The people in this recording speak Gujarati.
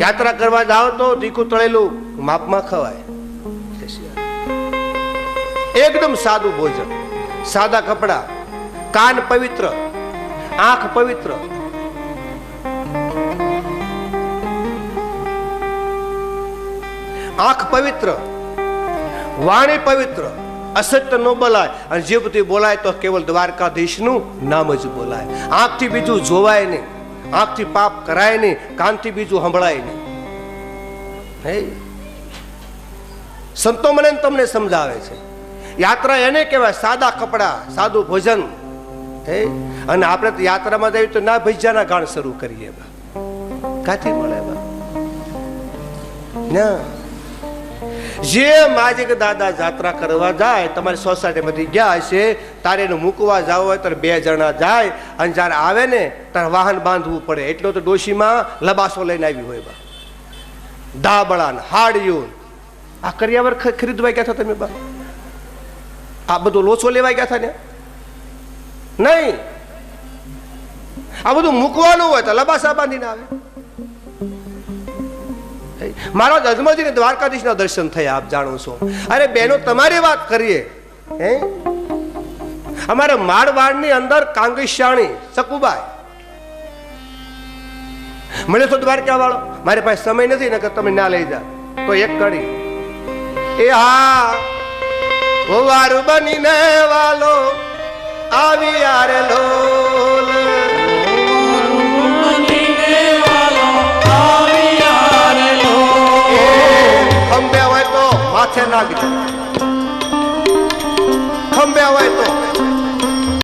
યાત્રા કરવા જાઓ તો તીખું તળેલું માપમાં ખવાય. એકદમ સાદું ભોજન, સાદા કપડા, કાન પવિત્ર, આંખ પવિત્ર. આંખ પવિત્ર, વાણી પવિત્ર, અસત્ય ન બોલાય. અને જીભથી બોલાય તો કેવલ દ્વારકાધીશનું નામ જ બોલાય. આંખથી બીજું જોવાય નહીં. આંખથી પાપ કરાય નહીં, કાનથી બીજું સંભળાય નહીં. હે? સંતો મને તમને સમજાવે છે. યાત્રા એને કહેવાય સાદા કપડા, સાદું ભોજન. હે? અને આપણે તો યાત્રામાં જઈએ તો ના ભૈજાના ગાણ શરૂ કરીએ કાથી મળે ના. જે માજિક દાદા જાત્રા કરવા જાય, તમારી સોસાયટીમાંથી ગયા હશે, તારે એને મૂકવા જાવ હોય તો બે જણા જાય, અને જ્યારે આવે ને ત્યારે વાહન બાંધવું પડે. એટલો તો ડોશીમાં લબાસો લઈને આવી હોય બા. દાબળાન, હાડિયું. આ કરિયાવર ખરીદવા ગયા હતા તમે બા? આ બધો લોચો લેવા ગયા હતા ને? નહીં. આ બધું મૂકવાનું હોય તો લબાસા બાંધીને આવે. મારા અજમલજીને દ્વારકાધીશના દર્શન થયા, આપ જાણો છો. અરે બહેનો તમારી વાત કરીએ. હે? અમારે મારવાડની અંદર કાંગીશાણી, સકુબાઈ. મળે તો દ્વારકા વાળો મારી પાસે સમય નથી ને તમે ના લઈ જા તો એક કડી. એ હા વાર બનીને વાલો, આવી આરે લોલ માથે નાખજો. ખંભે હોય તો